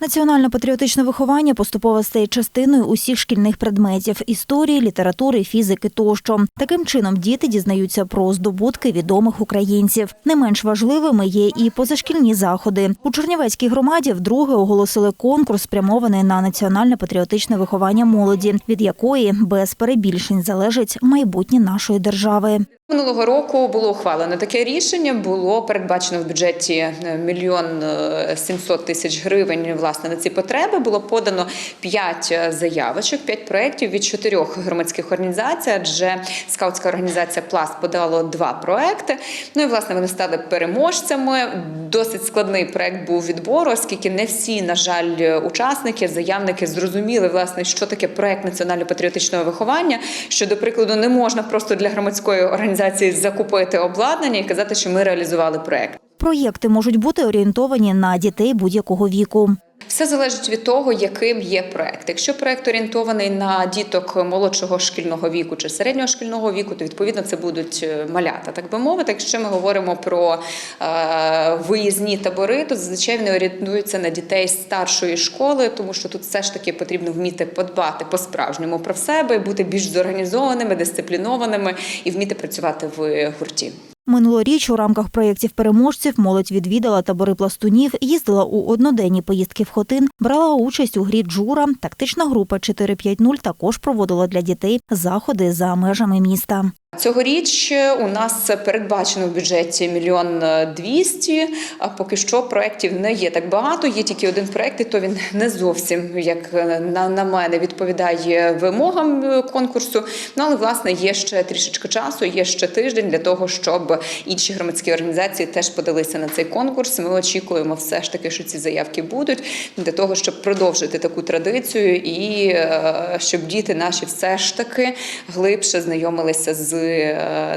Національно-патріотичне виховання поступово стає частиною усіх шкільних предметів історії, літератури, фізики тощо. Таким чином діти дізнаються про здобутки відомих українців. Не менш важливими є і позашкільні заходи. У Чернівецькій громаді вдруге оголосили конкурс, спрямований на національно-патріотичне виховання молоді, від якої без перебільшень залежить майбутнє нашої держави. Минулого року було ухвалено таке рішення. Було передбачено в бюджеті е, мільйон е, сімсот тисяч гривень власне на ці потреби. Було подано п'ять е, заявочок, п'ять проєктів від чотирьох громадських організацій. Адже скаутська організація Пласт подала два проекти. Ну і власне вони стали переможцями. Досить складний проект був відбору, оскільки не всі, на жаль, учасники, заявники зрозуміли власне, що таке проект національно-патріотичного виховання. Що, до прикладу, не можна просто для громадської організації закупити обладнання і казати, що ми реалізували проект. Проєкти можуть бути орієнтовані на дітей будь-якого віку. Все залежить від того, яким є проект. Якщо проект орієнтований на діток молодшого шкільного віку чи середнього шкільного віку, то відповідно це будуть е, малята, так би мовити. Якщо ми говоримо про е, виїзні табори, то зазвичай вони орієнтуються на дітей старшої школи, тому що тут все ж таки потрібно вміти подбати по-справжньому про себе, бути більш зорганізованими, дисциплінованими і вміти працювати в гурті. Минулоріч у рамках проєктів переможців молодь відвідала табори пластунів, їздила у одноденні поїздки в Хотин, брала участь у грі Джура. Тактична група 450 також проводила для дітей заходи за межами міста. Цьогоріч у нас передбачено в бюджеті мільйон двісті. А поки що проєктів не є так багато. Є тільки один проєкт, і то він не зовсім як на, мене відповідає вимогам конкурсу. Ну але власне є ще трішечки часу, є ще тиждень для того, щоб інші громадські організації теж подалися на цей конкурс. Ми очікуємо все ж таки, що ці заявки будуть для того, щоб продовжити таку традицію і е, щоб діти наші все ж таки глибше знайомилися з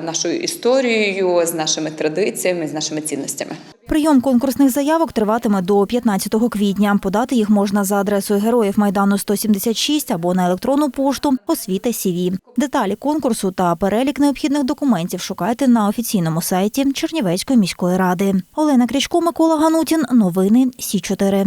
нашою історією, з нашими традиціями, з нашими цінностями. Прийом конкурсних заявок триватиме до 15 квітня. Подати їх можна за адресою Героїв Майдану 176 або на електронну пошту освіта СІВІ. Деталі конкурсу та перелік необхідних документів шукайте на офіційному сайті Чернівецької міської ради. Олена Крічко, Микола Ганутін. Новини Сі 4